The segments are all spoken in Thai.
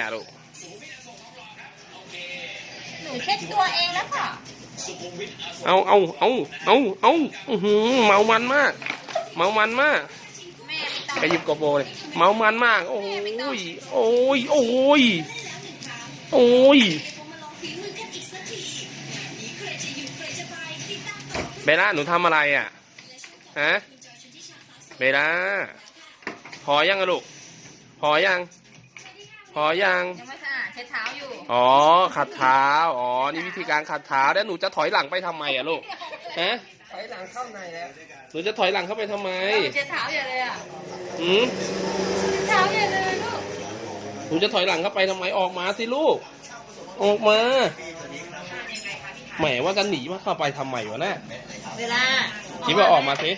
อะลูก หนูเช็ดตัวเองแล้วค่ะ เอาเอาเอาเอาเอาอื้อหือเมามันมาก เมามันมากแม่ไม่ต้อง ไปหยิบกระโปรงเลย เมามันมาก โอ้ย โอ้ย โอ้ย โอ้ย เบลล่าหนูทำอะไรอะ ฮะ เบลล่าพอยังอะลูก พอยัง พอยังยังไม่สะอาดเช็ดเท้าอยู่อ๋อขัดเท้าอ๋อนี่วิธีการขัดเท้าแล้วหนูจะถอยหลังไปทำไมอะลูกฮะถอยหลังเข้าในแล้วหนูจะถอยหลังเข้าไปทำไมเช็ดเท้าอย่าเลยอะอืมเท้าอย่าเลยลูกหนูจะถอยหลังเข้าไปทำไมออกมาสิลูก ออกมาแหมว่ากันหนีมาเข้าไปทำไมวะน่ะเวลา คิดว่าออกมาสิ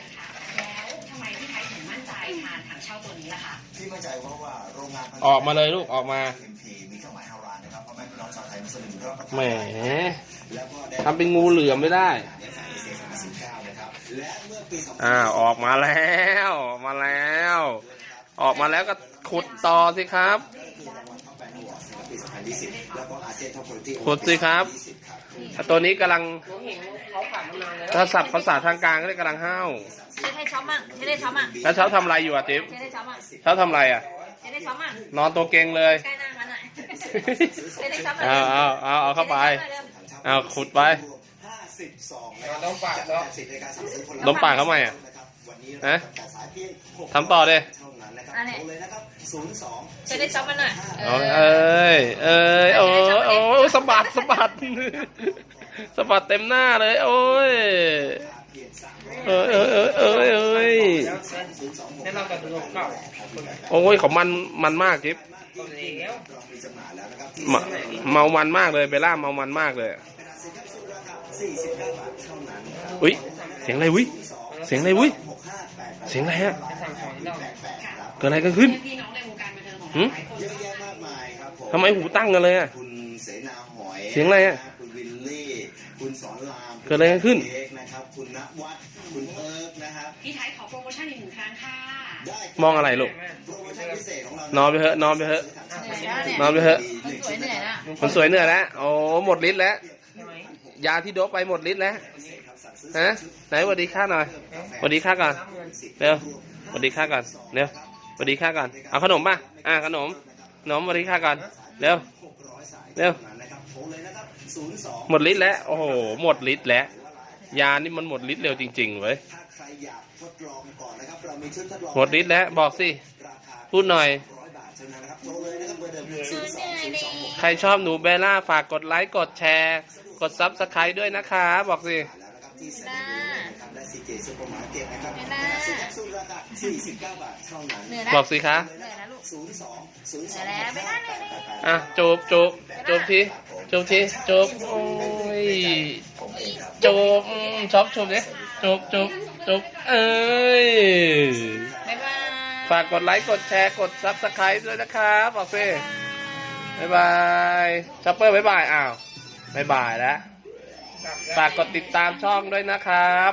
ทำไมพี่ไทยถึงมั่นใจทานถัง เช่าตัวนี้ล่ะคะที่มั่นใจเพราะว่าโรงงานออกมาเลยลูกออกมาเอ็มพีมีเครื่องหมายฮารานนะครับเพราะแม่พี่น้องชาวไทยมุสลิมรับประทานแหมแล้วก็ได้ทำเป็นงูเหลือมไม่ได้เอสไอเอสามสิบเก้านะครับและเมื่อปีสองอ้าวออกมาแล้วออกมาแล้ว ออกมาแล้วก็ขุดต่อสิครับคือรางวัลท็อ ปแบงค์อวอร์ดในปี2020 แล้วก็อาเซียนท็อปคุณภาพขุดสิครับ20ครับ ตัวนี้กำลังหนูเห็นเขาผ่านมานานแล้วถ้าศัพท์ภาษาทางการก็เรียกกำลังห้าวเช็ดให้ช้อมมั่งเช็ดให้ช้อมมั่งแล้วเช้าทำอะไรอยู่อะติ๊บเช็ดให้ช้อมมั่งเช้าทำอะไรอะเช็ดให้ช้อมมั่งนอนตัวเก่งเลยใกล้หน้ามันหน่อยเช็ดให้ช้อมมั่งเอาเอาเอาเอาเข้าไปเอาขุดไป52นะเราครับต้องปากเนาะสิทธิ์ในการสั่งซื้อคนละล้มปากเขาไหมอะ นะครับวันนี้ฮะเราจัดสายเพียงหกทำต่อดิเท่านั้นนะครับอันนี้โทรเลยนะครับ02เช็ดให้ช้อมมันหน่อยเอาเอ้ยเอ้ยโอ้ยโอ้ยสะบัดสะบัดสะบัดเต็มหน้าเลย โอ้ยเพียงสามเอ้ยเอ้ยเอ้ยเอ้ยเอ้ยแล้วแล้วเรากับดูเก่าโอ้ยของมันมันมากจิ๊บก็แล้วเรามีจำหน่ายแล้วนะครับที่เมาเมามันมากเลยเบลล่าเมามันมากเลยสินค้าสูตรราคา49บาทเท่านั้นนะครับอุ้ยเสียงอะไรวิ เสียงอะไรวิ6588เสียงอะไรฮะจะสั่งของเราครับเกิดอะไรกันขึ้นพี่น้องในวงการบันเทิงของหืมเราหลายคนเยอะแยะมากมายครับผมทำไมหูตั้งกันเลยอะคุณเสนาหอยเสียงอะไรอะคุณวิลลี่คุณสอนรามเกิดอะไรขึ้นเอกนะครับคุณณวัฒน์คุณเอิร์กนะครับพี่ไทยขอโปรโมชั่นอีกหนึ่งครั้งค่ะได้มองอะไรลูกโปรโมชั่นพิเศษของเรานอนไปเถอะนอนไปเถอะนอนไปเถอะมันสวยเหนื่อยนะมันสวยเหนื่อยแล้วโอ้หมดฤทธิ์แล้วใช่ไหมยาที่โดบไปหมดฤทธิ์แล้ว ฮะไหนสวัสดีค่าหน่อยสวัสดีค่าก่อนเร็วสวัสดีค่าก่อนเร็วสวัสดีค่าก่อนเอาขนมป่ะอ่าขนมขนมสวัสดีค่าก่อนเร็วเร็วหมดฤทธิ์แล้วโอ้โหหมดฤทธิ์แล้วยานี่มันหมดฤทธิ์เร็วจริง ๆเว้ยถ้าใครอยากทดลองก่อนนะครับเรามีชุดทดลองหมดฤทธิ์แล้วบอกสิพูดหน่อยใครชอบหนูเบลล่าฝากกดไลค์กดแชร์ กดซับสไครต์ด้วยนะคะ บอกสิ ที่เซ็นทรัลนะครับและซีเจซูเปอร์มาร์เก็ตนะครับเวลาซื้อแคปซูลราคา49 บาทเท่านั้นเหนื่อยนะบอกสิคะเหนื่อยนะลูก02 02เหนื่อยแล้วไม่ได้เลยอะจูบจูบจูบทีจูบทีจูบโอ้ยผมเองครับจูบอืมชอบจูบดิจูบจูบจูบเอ้ยบ๊ายบายฝากกดไลค์กดแชร์กดซับสไครต์ด้วยนะครับบอกสิบ๊ายบายชัปเปอร์บ๊ายบายอ้าวบ๊ายบายแล้ว ฝากกดติดตามช่องด้วยนะครับ